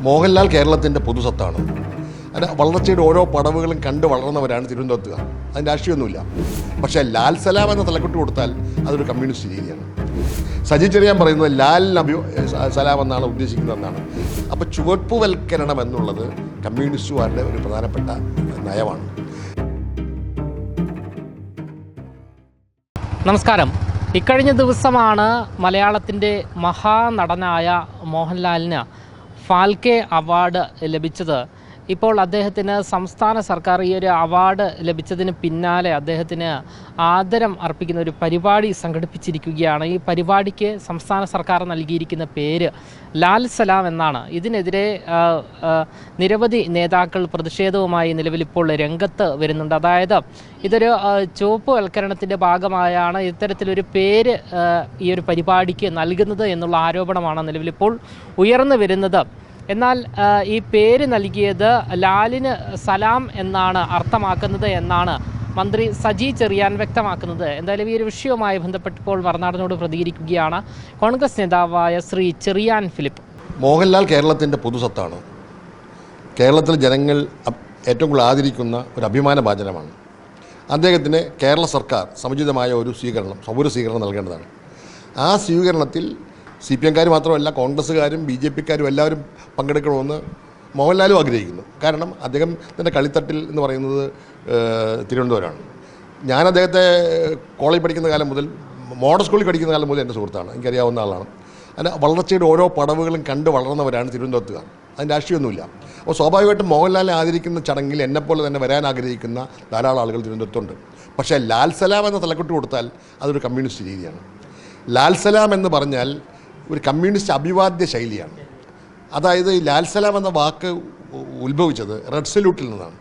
മോഹൻലാൽ കേരളത്തിന്റെ പൊതുസത്താണ്. അതിന്റെ വളർച്ചയുടെ ഓരോ പടവുകളും കണ്ട് വളർന്നവരാണ് തിരുവനന്തപുരത്തുകാർ. അതിന് രാഷ്ട്രീയമൊന്നുമില്ല. പക്ഷേ ലാൽ സലാം എന്ന തലക്കെട്ട് കൊടുത്താൽ അതൊരു കമ്മ്യൂണിസ്റ്റ് രീതിയാണ്. സജി ചെറിയാൻ പറയുന്നത് ലാൽ അഭി സലാം എന്നാണ് ഉദ്ദേശിക്കുന്നതെന്നാണ് അപ്പോൾ ചുവപ്പുവൽക്കരണം എന്നുള്ളത് കമ്മ്യൂണിസ്റ്റുകാരുടെ ഒരു പ്രധാനപ്പെട്ട നയമാണ്. നമസ്കാരം. ഇക്കഴിഞ്ഞ ദിവസമാണ് മലയാളത്തിന്റെ മഹാനടനായ മോഹൻലാലിന് ഫാൽക്കെ അവാർഡ് ലഭിച്ചത് ഇപ്പോൾ അദ്ദേഹത്തിന് സംസ്ഥാന സർക്കാർ ഈ ഒരു അവാർഡ് ലഭിച്ചതിന് പിന്നാലെ അദ്ദേഹത്തിന് ആദരം അർപ്പിക്കുന്ന ഒരു പരിപാടി സംഘടിപ്പിച്ചിരിക്കുകയാണ്. ഈ പരിപാടിക്ക് സംസ്ഥാന സർക്കാർ നൽകിയിരിക്കുന്ന പേര് ലാൽ സലാം എന്നാണ്. ഇതിനെതിരെ നിരവധി നേതാക്കൾ പ്രതിഷേധവുമായി നിലവിൽ ഇപ്പോൾ രംഗത്ത് വരുന്നുണ്ട്. അതായത് ഇതൊരു ചുവപ്പുവൽക്കരണത്തിന്റെ ഭാഗമായാണ് ഇത്തരത്തിലൊരു പേര് ഈ ഒരു പരിപാടിക്ക് നൽകുന്നത് എന്നുള്ള ആരോപണമാണ് നിലവിലിപ്പോൾ ഉയർന്നു വരുന്നത്. എന്നാൽ ഈ പേര് നൽകിയത് ലാലിന് സലാം എന്നാണ് അർത്ഥമാക്കുന്നത് എന്നാണ് മന്ത്രി സജി ചെറിയാൻ വ്യക്തമാക്കുന്നത്. എന്തായാലും ഈ ഒരു വിഷയവുമായി ബന്ധപ്പെട്ടപ്പോൾ മറുനാടിനോട് പ്രതികരിക്കുകയാണ് കോൺഗ്രസ് നേതാവായ ശ്രീ ചെറിയാൻ ഫിലിപ്പ്. മോഹൻലാൽ കേരളത്തിന്റെ പൊതുസത്താണ് കേരളത്തിലെ ജനങ്ങൾ ഏറ്റവും കൂടുതൽ ആദരിക്കുന്ന ഒരു അഭിമാന ഭാചനമാണ് അദ്ദേഹത്തിന് കേരള സർക്കാർ സമുചിതമായ ഒരു സ്വീകരണം സൗര സ്വീകരണം നൽകേണ്ടതാണ്. ആ സ്വീകരണത്തിൽ സി പി എംകാർ മാത്രമല്ല കോൺഗ്രസ്സുകാരും ബി ജെ പിക്കാരും എല്ലാവരും പങ്കെടുക്കണമെന്ന് മോഹൻലാലും ആഗ്രഹിക്കുന്നു. കാരണം അദ്ദേഹം അദ്ദേഹത്തിന്റെ കളിത്തട്ടിൽ എന്ന് പറയുന്നത് തിരുവനന്തപുരമാണ്. ഞാൻ അദ്ദേഹത്തെ കോളേജിൽ പഠിക്കുന്ന കാലം മുതൽ മോഡൽ സ്കൂളിൽ പഠിക്കുന്ന കാലം മുതൽ എന്റെ സുഹൃത്താണ്. എനിക്കറിയാവുന്ന ആളാണ്. അതിന്റെ വളർച്ചയുടെ ഓരോ പടവുകളും കണ്ട് വളർന്നവരാണ് തിരുവനന്തപുരത്തുകാർ. അതിന് രാഷ്ട്രീയമൊന്നുമില്ല. അപ്പോൾ സ്വാഭാവികമായിട്ടും മോഹൻലാലിനെ ആദരിക്കുന്ന ചടങ്ങിൽ എന്നെപ്പോലെ തന്നെ വരാൻ ആഗ്രഹിക്കുന്ന ധാരാളം ആളുകൾ തിരുവനന്തപുരത്തുണ്ട്. പക്ഷേ ലാൽ സലാം എന്ന തലക്കെട്ട് കൊടുത്താൽ അതൊരു കമ്മ്യൂണിസ്റ്റ് രീതിയാണ്. ലാൽ സലാം എന്ന് പറഞ്ഞാൽ ഒരു കമ്മ്യൂണിസ്റ്റ് അഭിവാദ്യ ശൈലിയാണ്. അതായത് ഈ ലാൽ സലാം എന്ന വാക്ക് ഉത്ഭവിച്ചത് റെഡ് സല്യൂട്ടിൽ നിന്നാണ്.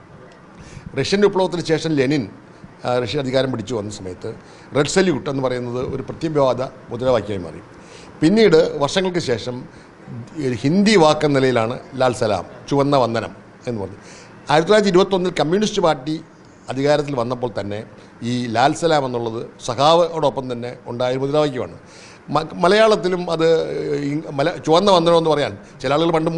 റഷ്യൻ വിപ്ലവത്തിന് ശേഷം ലെനിൻ റഷ്യ അധികാരം പിടിച്ചു വന്ന സമയത്ത് റെഡ് സല്യൂട്ട് എന്ന് പറയുന്നത് ഒരു പ്രത്യവാദ മുദ്രാവാക്യമായി മാറി. പിന്നീട് വർഷങ്ങൾക്ക് ശേഷം ഹിന്ദി വാക്കെന്ന നിലയിലാണ് ലാൽ സലാം ചുവന്ന വന്ദനം എന്ന് പറഞ്ഞു ആയിരത്തി തൊള്ളായിരത്തി ഇരുപത്തൊന്നിൽ കമ്മ്യൂണിസ്റ്റ് പാർട്ടി അധികാരത്തിൽ വന്നപ്പോൾ തന്നെ ഈ ലാൽ സലാം എന്നുള്ളത് സഖാവോടൊപ്പം തന്നെ ഉണ്ടായ മുദ്രാവാക്യമാണ്. മലയാളത്തിലും അത് മല ചുവന്ന വന്ദനം എന്ന് പറയാൻ ചില ആളുകൾ പണ്ട്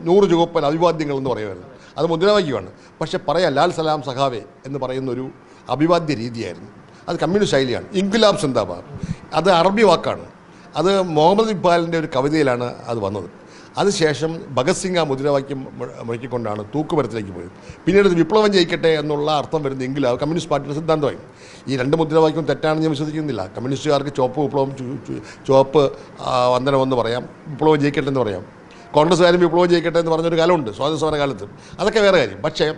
നൂറ് ചുവപ്പൻ അഭിവാദ്യങ്ങൾ എന്ന് പറയുമായിരുന്നു. അത് മുദ്രാവാക്യമാണ്. പക്ഷെ പറയാം ലാൽ സലാം സഖാവേ എന്ന് പറയുന്നൊരു അഭിവാദ്യ രീതിയായിരുന്നു. അത് കമ്മ്യൂണിസ്റ്റ് ശൈലിയാണ്. ഇൻകുലാബ് സിന്ദാബാദ്. അത് അറബി വാക്കാണ്. അത് മുഹമ്മദ് ഇക്ബാലിന്റെ ഒരു കവിതയിലാണ് അത് വന്നത്. അതിനുശേഷം ഭഗത് സിംഗ് ആ മുദ്രാവാക്യം മുഴ- മുഴക്കിക്കൊണ്ടാണ് തൂക്കുമരത്തിലേക്ക് പോയത്. പിന്നീട് ഇത് വിപ്ലവം ജയിക്കട്ടെ എന്നുള്ള അർത്ഥം വരുന്നെങ്കിൽ അത് കമ്മ്യൂണിസ്റ്റ് പാർട്ടിയുടെ സിദ്ധാന്തമായി. ഈ രണ്ട് മുദ്രാവാക്യവും തെറ്റാണെന്ന് ഞാൻ വിശ്വസിക്കുന്നില്ല. കമ്മ്യൂണിസ്റ്റുകാർക്ക് ചുവപ്പ് വിപ്ലവം ചോപ്പ് വന്ദനമെന്ന് പറയാം. വിപ്ലവം ജയിക്കട്ടെ എന്ന് പറയാം. കോൺഗ്രസ്സുകാരും വിപ്ലവം ജയിക്കട്ടെ എന്ന് പറഞ്ഞൊരു കാലമുണ്ട് സ്വാതന്ത്ര്യ സമര കാലത്ത് അതൊക്കെ വേറെ കാര്യം. പക്ഷേ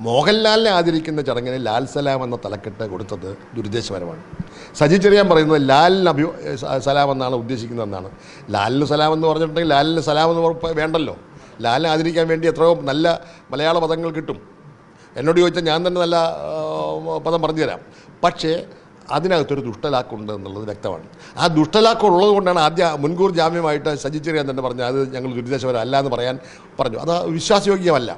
മോഹൻലാലിനെ ആദരിക്കുന്ന ചടങ്ങിന് ലാൽ സലാം എന്ന തലക്കെട്ട് കൊടുത്തത് ദുരുദ്ദേശപരമാണ് സജി ചെറിയാൻ പറയുന്നത് ലാലിന് അഭി സലാം എന്നാണ് ഉദ്ദേശിക്കുന്നതെന്നാണ് ലാലിന് സലാം എന്ന് പറഞ്ഞിട്ടുണ്ടെങ്കിൽ ലാലിന് സലാം എന്ന് വേണ്ടല്ലോ. ലാലിനെ ആദരിക്കാൻ വേണ്ടി എത്രയോ നല്ല മലയാള പദങ്ങൾ കിട്ടും. എന്നോട് ചോദിച്ചാൽ ഞാൻ തന്നെ നല്ല പദം പറഞ്ഞു തരാം പക്ഷേ അതിനകത്തൊരു ദുഷ്ടലാക്കുണ്ട് എന്നുള്ളത് വ്യക്തമാണ്. ആ ദുഷ്ടലാക്ക് ഉള്ളത് കൊണ്ടാണ് ആദ്യ മുൻകൂർ ജാമ്യമായിട്ട് സജി ചെറിയാൻ തന്നെ പറഞ്ഞത്. അത് ഞങ്ങൾ ദുരിതശവരം അല്ല എന്ന് പറയാൻ പറഞ്ഞു. അത് വിശ്വാസയോഗ്യമല്ല.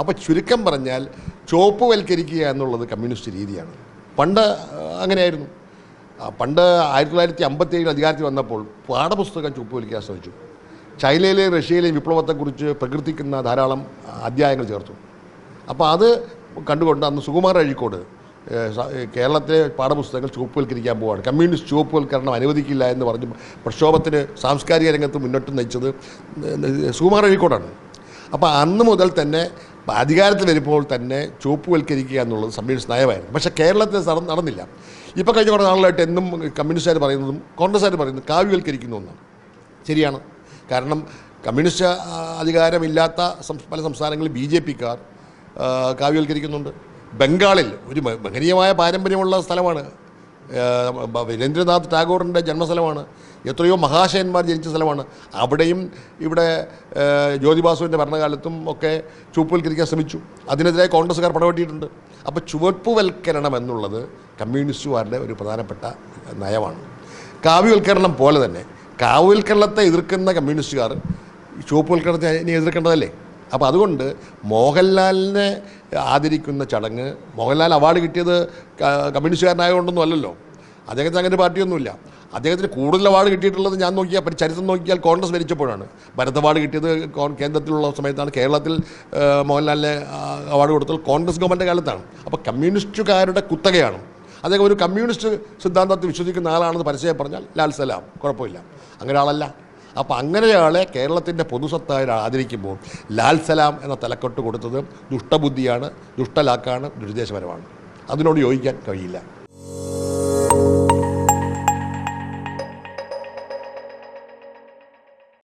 അപ്പോൾ ചുരുക്കം പറഞ്ഞാൽ ചോപ്പുവൽക്കരിക്കുക എന്നുള്ളത് കമ്മ്യൂണിസ്റ്റ് രീതിയാണ്. പണ്ട് അങ്ങനെയായിരുന്നു. പണ്ട് ആയിരത്തി തൊള്ളായിരത്തി അമ്പത്തി ഏഴിൽ അധികാരത്തിൽ വന്നപ്പോൾ പാഠപുസ്തകം ചോപ്പുവലിക്കാൻ ശ്രമിച്ചു. ചൈനയിലെയും റഷ്യയിലെയും വിപ്ലവത്തെക്കുറിച്ച് പ്രകീർത്തിക്കുന്ന ധാരാളം അധ്യായങ്ങൾ ചേർത്തു. അപ്പോൾ അത് കണ്ടുകൊണ്ട് അന്ന് സുകുമാർ അഴീക്കോട് കേരളത്തിലെ പാഠപുസ്തകങ്ങൾ ചുവപ്പുവൽക്കരിക്കാൻ പോവാണ്. കമ്മ്യൂണിസ്റ്റ് ചുവപ്പുവൽക്കരണം അനുവദിക്കില്ല എന്ന് പറഞ്ഞ് പ്രക്ഷോഭത്തിന് സാംസ്കാരിക രംഗത്ത് മുന്നോട്ട് നയിച്ചത് സുകുമാർ അഴീക്കോടാണ്. അപ്പോൾ അന്ന് മുതൽ തന്നെ അധികാരത്തിൽ വരുമ്പോൾ തന്നെ ചുവപ്പുവൽക്കരിക്കുക എന്നുള്ളത് കമ്മ്യൂണിസ്റ്റ് നയമായിരുന്നു. പക്ഷേ കേരളത്തിൽ നടന്നില്ല. ഇപ്പോൾ കഴിഞ്ഞ കുറേ നാളുകളായിട്ട് എന്നും കമ്മ്യൂണിസ്റ്റുകാർ പറയുന്നതും കോൺഗ്രസ്സുകാർ പറയുന്നതും കാവ്യവൽക്കരിക്കുന്നു എന്നാണ് ശരിയാണ്. കാരണം കമ്മ്യൂണിസ്റ്റ് അധികാരമില്ലാത്ത പല സംസ്ഥാനങ്ങളിൽ ബി ജെ പിക്കാർ കാവ്യവൽക്കരിക്കുന്നുണ്ട്. ബംഗാളിൽ ഒരു മഹനീയമായ പാരമ്പര്യമുള്ള സ്ഥലമാണ് വീരേന്ദ്രനാഥ് ടാഗോറിന്റെ ജന്മസ്ഥലമാണ്. എത്രയോ മഹാശയന്മാർ ജനിച്ച സ്ഥലമാണ്. അവിടെയും ഇവിടെ ജ്യോതിബാസുവിന്റെ ഭരണകാലത്തും ഒക്കെ ചുവപ്പുവൽക്കരിക്കാൻ ശ്രമിച്ചു. അതിനെതിരെ കോൺഗ്രസ്സുകാർ പടവെട്ടിയിട്ടുണ്ട്. അപ്പോൾ ചുവപ്പുവൽക്കരണം എന്നുള്ളത് കമ്മ്യൂണിസ്റ്റുകാരുടെ ഒരു പ്രധാനപ്പെട്ട നയമാണ്. കാവ്യവൽക്കരണം പോലെ തന്നെ കാവ്യവൽക്കരണത്തെ എതിർക്കുന്ന കമ്മ്യൂണിസ്റ്റുകാർ ചുവപ്പുവൽക്കരണത്തെ എതിർക്കേണ്ടതല്ലേ? അപ്പോൾ അതുകൊണ്ട് മോഹൻലാലിനെ ആദരിക്കുന്ന ചടങ്ങ്. മോഹൻലാൽ അവാർഡ് കിട്ടിയത് കമ്മ്യൂണിസ്റ്റുകാരനായതുകൊണ്ടൊന്നും അല്ലല്ലോ. അദ്ദേഹത്തിന് അങ്ങനെ പാർട്ടിയൊന്നുമില്ല. അദ്ദേഹത്തിന് കൂടുതൽ അവാർഡ് കിട്ടിയിട്ടുള്ളത് ഞാൻ നോക്കിയാൽ ചരിത്രം നോക്കിയാൽ കോൺഗ്രസ് ഭരിച്ചപ്പോഴാണ്. ഭരത് അവാർഡ് കിട്ടിയത് കേന്ദ്രത്തിലുള്ള സമയത്താണ്. കേരളത്തിൽ മോഹൻലാലിനെ അവാർഡ് കൊടുത്തത് കോൺഗ്രസ് ഗവൺമെന്റ് കാലത്താണ്. അപ്പോൾ കമ്മ്യൂണിസ്റ്റുകാരുടെ കുത്തകയാണ്. അദ്ദേഹം ഒരു കമ്മ്യൂണിസ്റ്റ് സിദ്ധാന്തത്തിൽ വിശ്വസിക്കുന്ന ആളാണെന്ന് പരസ്യം പറഞ്ഞാൽ ലാൽ സലാം കുഴപ്പമില്ല. അങ്ങനെ ആളല്ല. അപ്പോൾ അങ്ങനെയാളെ കേരളത്തിന്റെ പൊതുസ്വത്തായി ആദരിക്കുമ്പോൾ ലാൽ സലാം എന്ന തലക്കെട്ട് കൊടുത്തത് ദുഷ്ടബുദ്ധിയാണ് ദുഷ്ടലാക്കാണ് ദുരുദ്ദേശപരമാണ്. അതിനോട് യോജിക്കാൻ കഴിയില്ല.